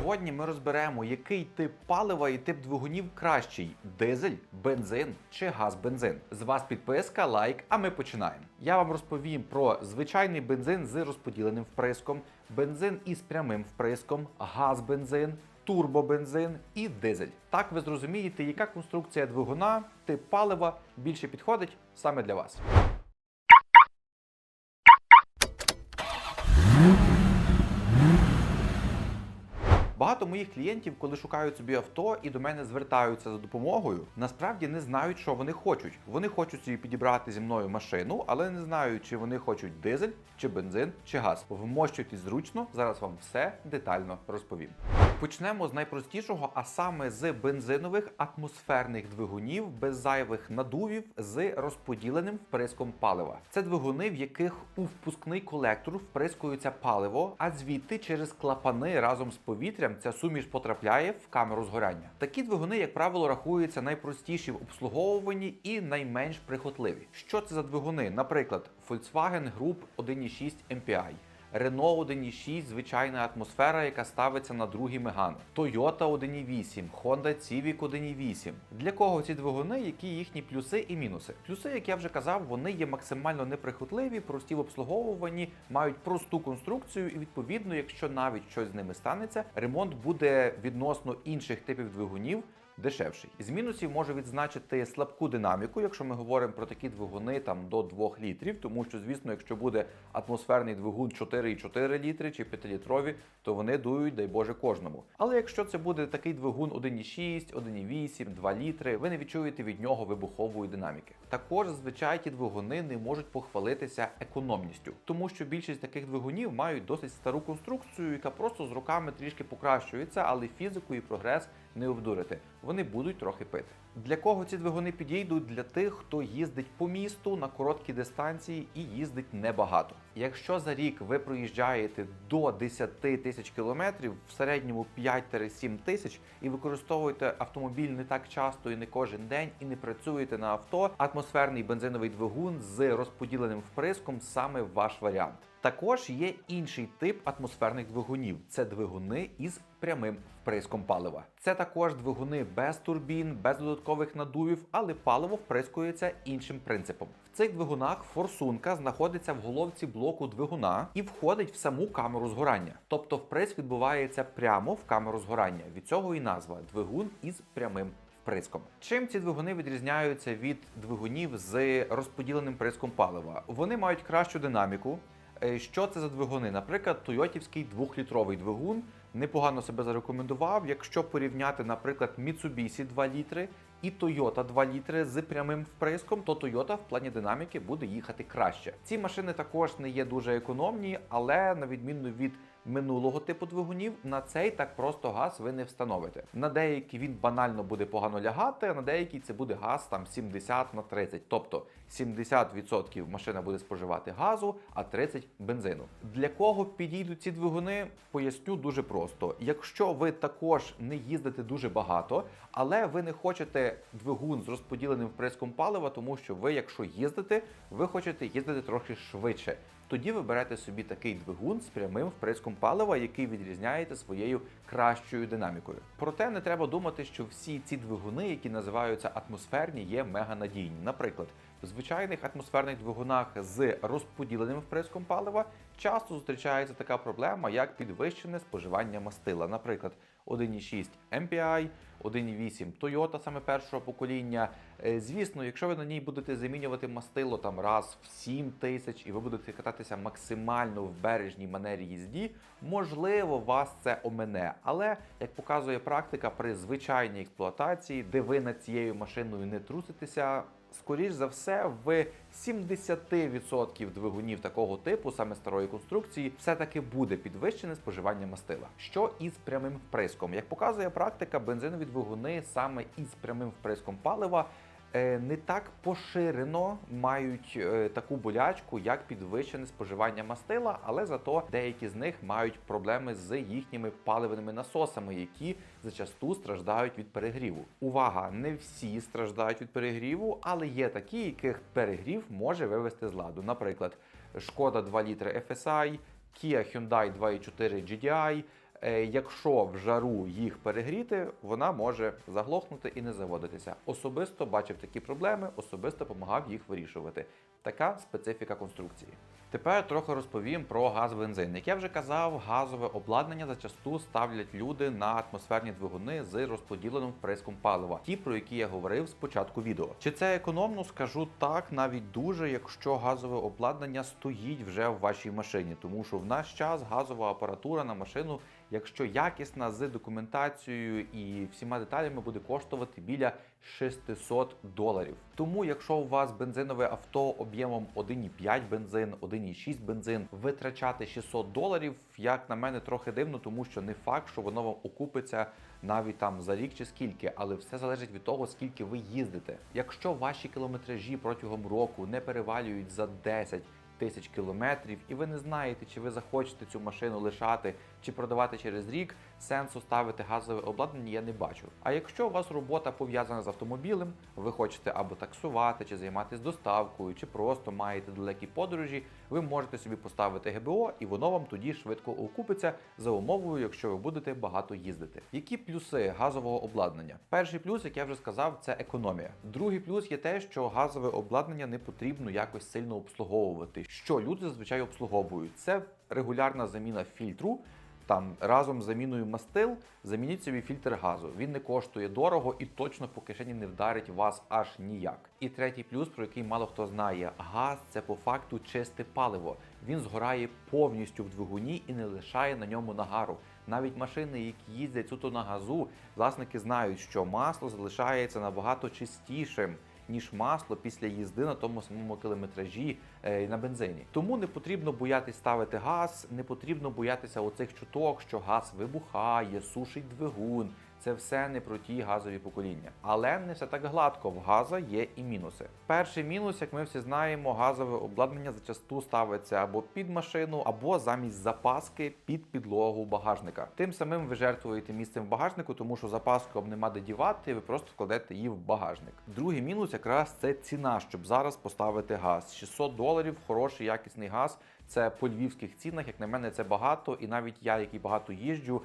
Сьогодні ми розберемо, який тип палива і тип двигунів кращий: дизель, бензин чи газ-бензин. З вас підписка, лайк, а ми починаємо. Я вам розповім про звичайний бензин з розподіленим вприском, бензин із прямим вприском, газ-бензин. Турбобензин і дизель. Так ви зрозумієте, яка конструкція двигуна, тип палива більше підходить саме для вас. Багато моїх клієнтів, коли шукають собі авто і до мене звертаються за допомогою, насправді не знають, що вони хочуть. Вони хочуть собі підібрати зі мною машину, але не знають, чи вони хочуть дизель, чи бензин, чи газ. Вмощуйтесь зручно, зараз вам все детально розповім. Почнемо з найпростішого, а саме з бензинових атмосферних двигунів без зайвих надувів з розподіленим вприском палива. Це двигуни, в яких у впускний колектор вприскується паливо, а звідти через клапани разом з повітрям ця суміш потрапляє в камеру згоряння. Такі двигуни, як правило, рахуються найпростіші в обслуговуванні і найменш прихотливі. Що це за двигуни? Наприклад, Volkswagen Group 1.6 MPI. Renault 1.6 звичайна атмосфера, яка ставиться на другі мегани. Toyota 1.8, Honda Civic 1.8. Для кого ці двигуни, які їхні плюси і мінуси? Плюси, як я вже казав, вони є максимально неприхотливі, прості в обслуговуванні, мають просту конструкцію, і відповідно, якщо навіть щось з ними станеться, ремонт буде відносно інших типів двигунів дешевший. З мінусів можу відзначити слабку динаміку, якщо ми говоримо про такі двигуни там до 2 літрів, тому що, звісно, якщо буде атмосферний двигун 4,4 літри чи 5-літрові, то вони дують, дай Боже, кожному. Але якщо це буде такий двигун 1,6, 1,8, 2 літри, ви не відчуєте від нього вибухової динаміки. Також зазвичай ті двигуни не можуть похвалитися економністю, тому що більшість таких двигунів мають досить стару конструкцію, яка просто з роками трішки покращується, але фізику і прогрес не обдурити. Вони будуть трохи пити. Для кого ці двигуни підійдуть? Для тих, хто їздить по місту на короткі дистанції і їздить небагато. Якщо за рік ви проїжджаєте до 10 тисяч кілометрів, в середньому 5-7 тисяч, і використовуєте автомобіль не так часто і не кожен день, і не працюєте на авто, атмосферний бензиновий двигун з розподіленим вприском саме ваш варіант. Також є інший тип атмосферних двигунів. Це двигуни із прямим вприском палива. Це також двигуни без турбін, без додаткових надувів, але паливо вприскується іншим принципом. В цих двигунах форсунка знаходиться в головці блоку двигуна і входить в саму камеру згорання. Тобто вприск відбувається прямо в камеру згорання. Від цього і назва двигун із прямим вприском. Чим ці двигуни відрізняються від двигунів з розподіленим приском палива? Вони мають кращу динаміку. Е, Що це за двигуни? Наприклад, Тойотівський двохлітровий двигун непогано себе зарекомендував. Якщо порівняти, наприклад, Mitsubishi 2 літри і Toyota 2 літри з прямим вприском, то Toyota в плані динаміки буде їхати краще. Ці машини також не є дуже економні, але на відміну від минулого типу двигунів, на цей так просто газ ви не встановите. На деякі він банально буде погано лягати, а на деякі це буде газ там 70 на 30. Тобто 70% машина буде споживати газу, а 30 бензину. Для кого підійдуть ці двигуни? Поясню дуже просто. Якщо ви також не їздите дуже багато, але ви не хочете двигун з розподіленим вприском палива, тому що ви, якщо їздите, ви хочете їздити трохи швидше. Тоді ви берете собі такий двигун з прямим вприском палива, який відрізняєте своєю кращою динамікою. Проте не треба думати, що всі ці двигуни, які називаються атмосферні, є меганадійні. Наприклад, в звичайних атмосферних двигунах з розподіленим вприском палива часто зустрічається така проблема, як підвищене споживання мастила. Наприклад, 1,6 MPI, 1,8 Toyota саме першого покоління. Е, Звісно, якщо ви на ній будете замінювати мастило там раз в 7 тисяч і ви будете кататися максимально в бережній манері їзді, можливо, вас це омене. Але як показує практика, при звичайній експлуатації, де ви над цією машиною не труситеся, скоріш за все, в 70% двигунів такого типу, саме старої конструкції, все-таки буде підвищене споживання мастила. Що із прямим вприском? Як показує практика, бензинові двигуни саме із прямим вприском палива. Е, Не так поширено мають е, таку болячку, як підвищене споживання мастила, але зато деякі з них мають проблеми з їхніми паливними насосами, які зачасту страждають від перегріву. Увага! Не всі страждають від перегріву, але є такі, яких перегрів може вивести з ладу. Наприклад, Шкода 2 літри FSI, Kia Hyundai 2.4 GDI, Якщо в жару їх перегріти, вона може заглохнути і не заводитися. Особисто бачив такі проблеми, особисто допомагав їх вирішувати. Така специфіка конструкції. Тепер трохи розповім про газ бензин. Як я вже казав, газове обладнання зачасту ставлять люди на атмосферні двигуни з розподіленим вприском палива, ті, про які я говорив з початку відео. Чи це економно? Скажу так, навіть дуже, якщо газове обладнання стоїть вже в вашій машині, тому що в наш час газова апаратура на машину, якщо якісна з документацією і всіма деталями, буде коштувати біля 600 доларів. Тому, якщо у вас бензинове авто об'ємом 1,5 бензин, 1,6 бензин, витрачати 600 доларів, як на мене, трохи дивно, тому що не факт, що воно вам окупиться навіть там за рік чи скільки, але все залежить від того, скільки ви їздите. Якщо ваші кілометражі протягом року не перевалюють за 10 тисяч кілометрів, і ви не знаєте, чи ви захочете цю машину лишати чи продавати через рік, сенсу ставити газове обладнання я не бачу. А якщо у вас робота пов'язана з автомобілем, ви хочете або таксувати, чи займатися доставкою, чи просто маєте далекі подорожі, ви можете собі поставити ГБО, і воно вам тоді швидко окупиться за умовою, якщо ви будете багато їздити. Які плюси газового обладнання? Перший плюс, як я вже сказав, це економія. Другий плюс є те, що газове обладнання не потрібно якось сильно обслуговувати. Що люди зазвичай обслуговують? Це регулярна заміна фільтру. Там разом з заміною мастил замініть собі фільтр газу. Він не коштує дорого і точно по кишені не вдарить вас аж ніяк. І третій плюс, про який мало хто знає, газ це по факту чисте паливо. Він згорає повністю в двигуні і не лишає на ньому нагару. Навіть машини, які їздять суто на газу, власники знають, що масло залишається набагато чистішим. Ніж масло після їзди на тому самому кілометражі е, на бензині. Тому не потрібно боятись ставити газ, не потрібно боятися оцих чуток, що газ вибухає, сушить двигун. Це все не про ті газові покоління. Але не все так гладко. В газа є і мінуси. Перший мінус, як ми всі знаємо, газове обладнання зачасту ставиться або під машину, або замість запаски під підлогу багажника. Тим самим ви жертвуєте місцем в багажнику, тому що запаску вам нема де дівати, ви просто вкладете її в багажник. Другий мінус якраз це ціна, щоб зараз поставити газ. 600 доларів, хороший якісний газ. Це по львівських цінах, як на мене, це багато, і навіть я, який багато їжджу.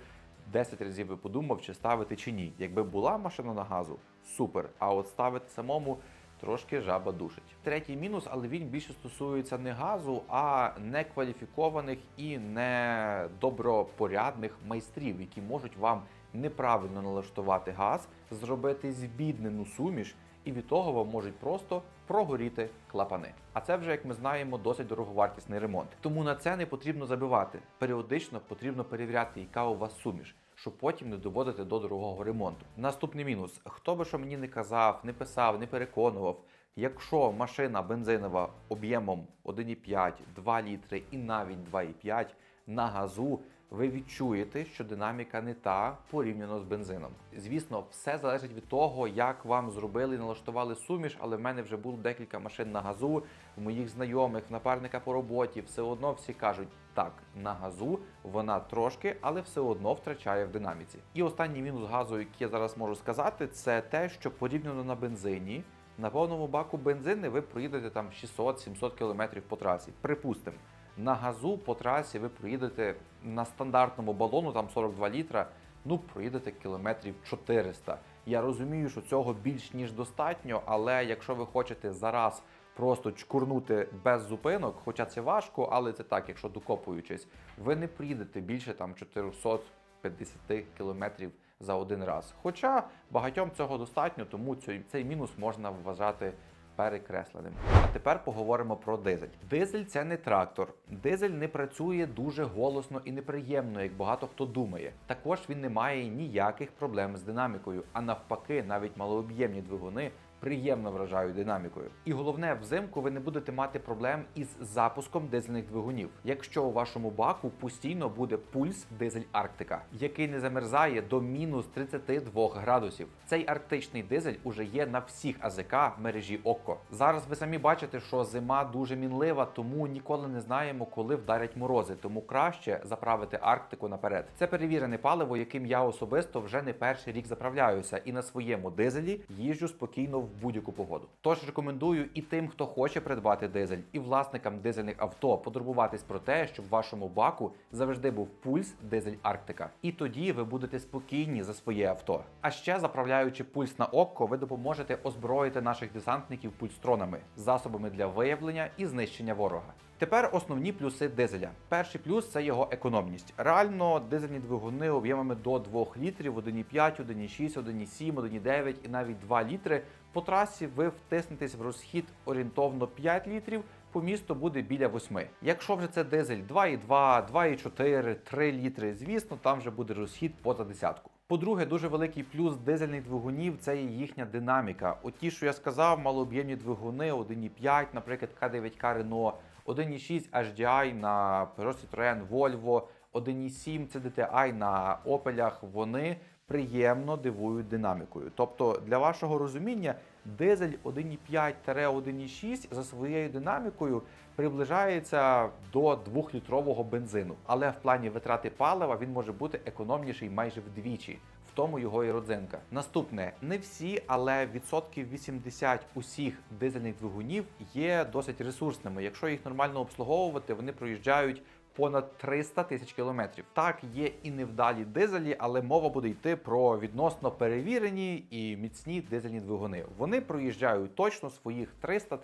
10 разів би подумав, чи ставити чи ні. Якби була машина на газу, супер. А от ставити самому трошки жаба душить. Третій мінус, але він більше стосується не газу, а некваліфікованих і недобропорядних майстрів, які можуть вам неправильно налаштувати газ, зробити збіднену суміш. І від того вам можуть просто прогоріти клапани. А це вже, як ми знаємо, досить дороговартісний ремонт. Тому на це не потрібно забивати. Періодично потрібно перевіряти, яка у вас суміш, щоб потім не доводити до дорогого ремонту. Наступний мінус: хто би що мені не казав, не писав, не переконував. Якщо машина бензинова об'ємом 1,5, 2 літри і навіть 2,5 на газу, ви відчуєте, що динаміка не та порівняно з бензином. Звісно, все залежить від того, як вам зробили і налаштували суміш, але в мене вже було декілька машин на газу, в моїх знайомих, напарника по роботі. Все одно всі кажуть, так, на газу вона трошки, але все одно втрачає в динаміці. І останній мінус газу, який я зараз можу сказати, це те, що порівняно на бензині. На повному баку бензини ви проїдете там 600-700 км по трасі. Припустимо, на газу по трасі ви проїдете на стандартному балону, там 42 літра, ну проїдете кілометрів 400. Я розумію, що цього більш ніж достатньо, але якщо ви хочете зараз просто чкурнути без зупинок, хоча це важко, але це так, якщо докопуючись, ви не приїдете більше там 450 кілометрів за один раз. Хоча багатьом цього достатньо, тому цей, мінус можна вважати перекресленим. А тепер поговоримо про дизель. Дизель це не трактор. Дизель не працює дуже голосно і неприємно, як багато хто думає. Також він не має ніяких проблем з динамікою, а навпаки, навіть малооб'ємні двигуни. Приємно вражають динамікою. І головне, взимку ви не будете мати проблем із запуском дизельних двигунів, якщо у вашому баку постійно буде пульс дизель Арктика, який не замерзає до мінус 32 градусів. Цей арктичний дизель уже є на всіх АЗК мережі ОККО. Зараз ви самі бачите, що зима дуже мінлива, тому ніколи не знаємо, коли вдарять морози. Тому краще заправити Арктику наперед. Це перевірене паливо, яким я особисто вже не перший рік заправляюся, і на своєму дизелі їжджу спокійно в будь-яку погоду. Тож рекомендую і тим, хто хоче придбати дизель, і власникам дизельних авто потурбуватись про те, щоб в вашому баку завжди був пульс дизель Арктика. І тоді ви будете спокійні за своє авто. А ще заправляючи пульс на око, ви допоможете озброїти наших десантників пульстронами, засобами для виявлення і знищення ворога. Тепер основні плюси дизеля. Перший плюс це його економність. Реально, дизельні двигуни об'ємами до 2 літрів, 1,5, 1,6, 1,7, 1,9 і навіть 2 літри. По трасі ви втиснетесь в розхід орієнтовно 5 літрів. По місту буде біля 8. Якщо вже це дизель 2,2, 2,4, 3 літри, звісно, там вже буде розхід поза десятку. По-друге, дуже великий плюс дизельних двигунів це їхня динаміка. От ті, що я сказав, малооб'ємні двигуни 1,5, наприклад, К9К Renault, 1,6 HDI на Peugeot Citroën Volvo, 1,7 CDTI на Opel'ах, вони приємно дивують динамікою. Тобто, для вашого розуміння, дизель 1,5-1,6 за своєю динамікою приближається до 2-літрового бензину. Але в плані витрати палива він може бути економніший майже вдвічі. Тому його і родзинка. Наступне, не всі, але відсотків 80 усіх дизельних двигунів є досить ресурсними. Якщо їх нормально обслуговувати, вони проїжджають понад 300 тисяч кілометрів. Так, є і невдалі дизелі, але мова буде йти про відносно перевірені і міцні дизельні двигуни. Вони проїжджають точно своїх 300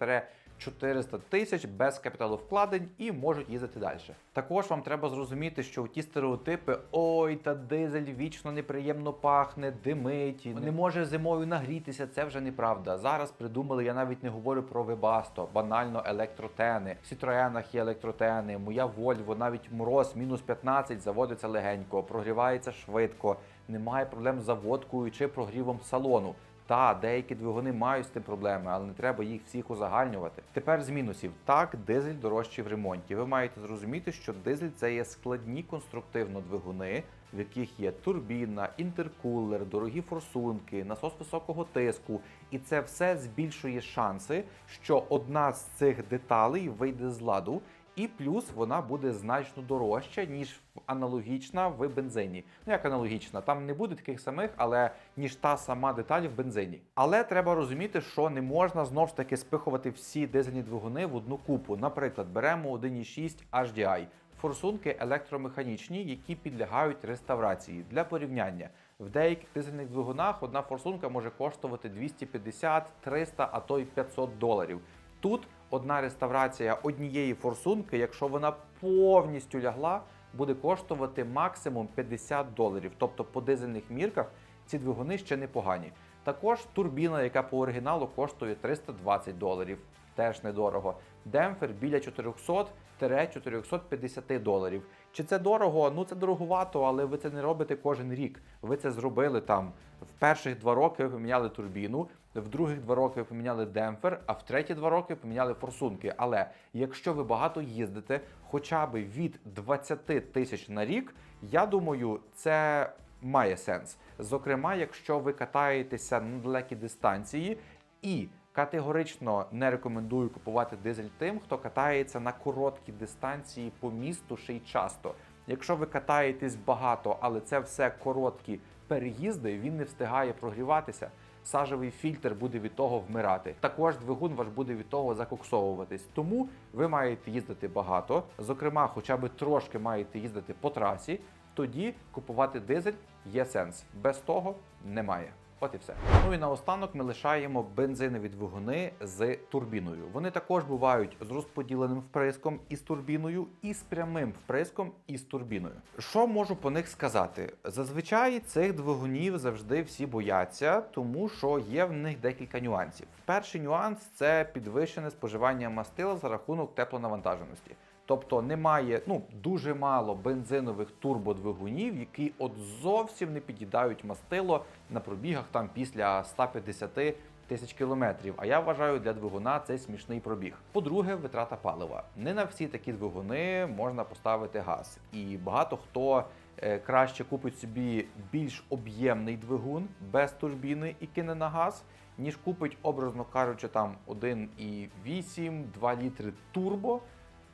400 тисяч без капіталовкладень і можуть їздити далі. Також вам треба зрозуміти, що ті стереотипи ой, та дизель вічно неприємно пахне, димить, не може зимою нагрітися. Це вже неправда. Зараз придумали, я навіть не говорю про Webasto, банально електротени. В Citroenах є електротени, моя Volvo, навіть мороз мінус 15 заводиться легенько, прогрівається швидко, немає проблем з заводкою чи прогрівом салону. Та, деякі двигуни мають з тим проблеми, але не треба їх всіх узагальнювати. Тепер з мінусів. Так, дизель дорожчий в ремонті. Ви маєте зрозуміти, що дизель це є складні конструктивно двигуни, в яких є турбіна, інтеркулер, дорогі форсунки, насос високого тиску. І це все збільшує шанси, що одна з цих деталей вийде з ладу. І плюс вона буде значно дорожча, ніж аналогічна в бензині. Ну як аналогічна, там не буде таких самих, але ніж та сама деталь в бензині. Але треба розуміти, що не можна знов ж таки спихувати всі дизельні двигуни в одну купу. Наприклад, беремо 1,6 HDI. Форсунки електромеханічні, які підлягають реставрації для порівняння. В деяких дизельних двигунах одна форсунка може коштувати 250, 300, а то й 500 доларів. Тут одна реставрація однієї форсунки, якщо вона повністю лягла, буде коштувати максимум 50 доларів. Тобто по дизельних мірках ці двигуни ще непогані. Також турбіна, яка по оригіналу коштує 320 доларів, теж недорого. Демпфер біля 400-450 доларів. Чи це дорого? Ну це дороговато, але ви це не робите кожен рік. Ви це зробили там в перших два роки. Ви поміняли турбіну, в других два роки ви поміняли демпфер, а в треті два роки поміняли форсунки. Але якщо ви багато їздите, хоча б від 20 тисяч на рік, я думаю, це має сенс. Зокрема, якщо ви катаєтеся на далекі дистанції і Категорично не рекомендую купувати дизель тим, хто катається на короткі дистанції по місту ще й часто. Якщо ви катаєтесь багато, але це все короткі переїзди, він не встигає прогріватися. Сажевий фільтр буде від того вмирати. Також двигун ваш буде від того закоксовуватись. Тому ви маєте їздити багато. Зокрема, хоча б трошки маєте їздити по трасі. Тоді купувати дизель є сенс. Без того немає. От і все. Ну і наостанок ми лишаємо бензинові двигуни з турбіною. Вони також бувають з розподіленим вприском із турбіною, і з прямим вприском із турбіною. Що можу по них сказати? Зазвичай цих двигунів завжди всі бояться, тому що є в них декілька нюансів. Перший нюанс це підвищене споживання мастила за рахунок теплонавантаженості. Тобто немає ну дуже мало бензинових турбодвигунів, які от зовсім не під'їдають мастило на пробігах там після 150 тисяч кілометрів. А я вважаю для двигуна це смішний пробіг. По-друге, витрата палива. Не на всі такі двигуни можна поставити газ, і багато хто. е, Краще купить собі більш об'ємний двигун без турбіни і кине на газ, ніж купить, образно кажучи, там 1,8, 2 літри турбо,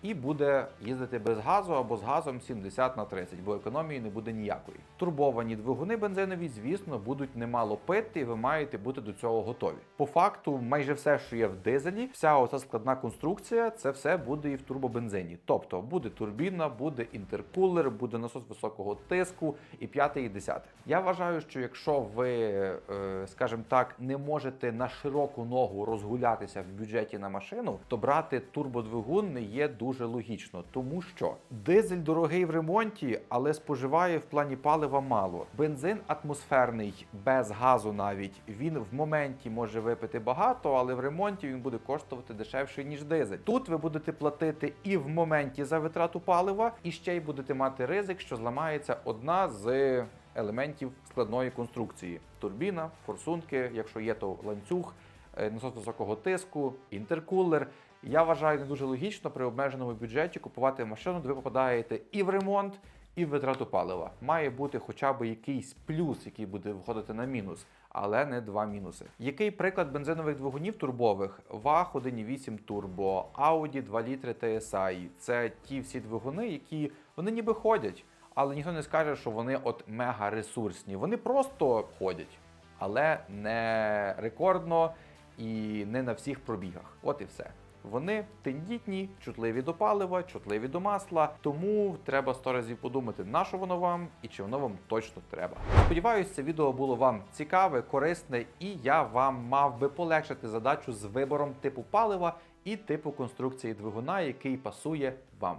і буде їздити без газу або з газом 70 на 30, бо економії не буде ніякої. Турбовані двигуни бензинові, звісно, будуть немало пити, і ви маєте бути до цього готові. По факту, майже все, що є в дизелі, вся оця складна конструкція, це все буде і в турбобензині. Тобто буде турбіна, буде інтеркулер, буде насос високого тиску і п'яте і десяте. Я вважаю, що якщо ви, е, скажімо так, не можете на широку ногу розгулятися в бюджеті на машину, то брати турбодвигун не є дуже логічно, тому що дизель дорогий в ремонті, але споживає в плані палива мало. Бензин атмосферний без газу навіть він в моменті може випити багато, але в ремонті він буде коштувати дешевше ніж дизель. Тут ви будете платити і в моменті за витрату палива, і ще й будете мати ризик, що зламається одна з елементів складної конструкції: турбіна, форсунки, якщо є, то ланцюг, е, насос високого тиску, інтеркулер. Я вважаю не дуже логічно при обмеженому бюджеті купувати машину, де ви попадаєте і в ремонт, і в витрату палива. Має бути хоча б якийсь плюс, який буде виходити на мінус, але не два мінуси. Який приклад бензинових двигунів турбових? VAG 1.8 Turbo, Audi 2 літри TSI. Це ті всі двигуни, які вони ніби ходять, але ніхто не скаже, що вони от мега ресурсні. Вони просто ходять, але не рекордно і не на всіх пробігах. От і все. Вони тендітні, чутливі до палива, чутливі до масла, тому треба сто разів подумати, на що воно вам і чи воно вам точно треба. Сподіваюсь, це відео було вам цікаве, корисне, і я вам мав би полегшити задачу з вибором типу палива і типу конструкції двигуна, який пасує вам.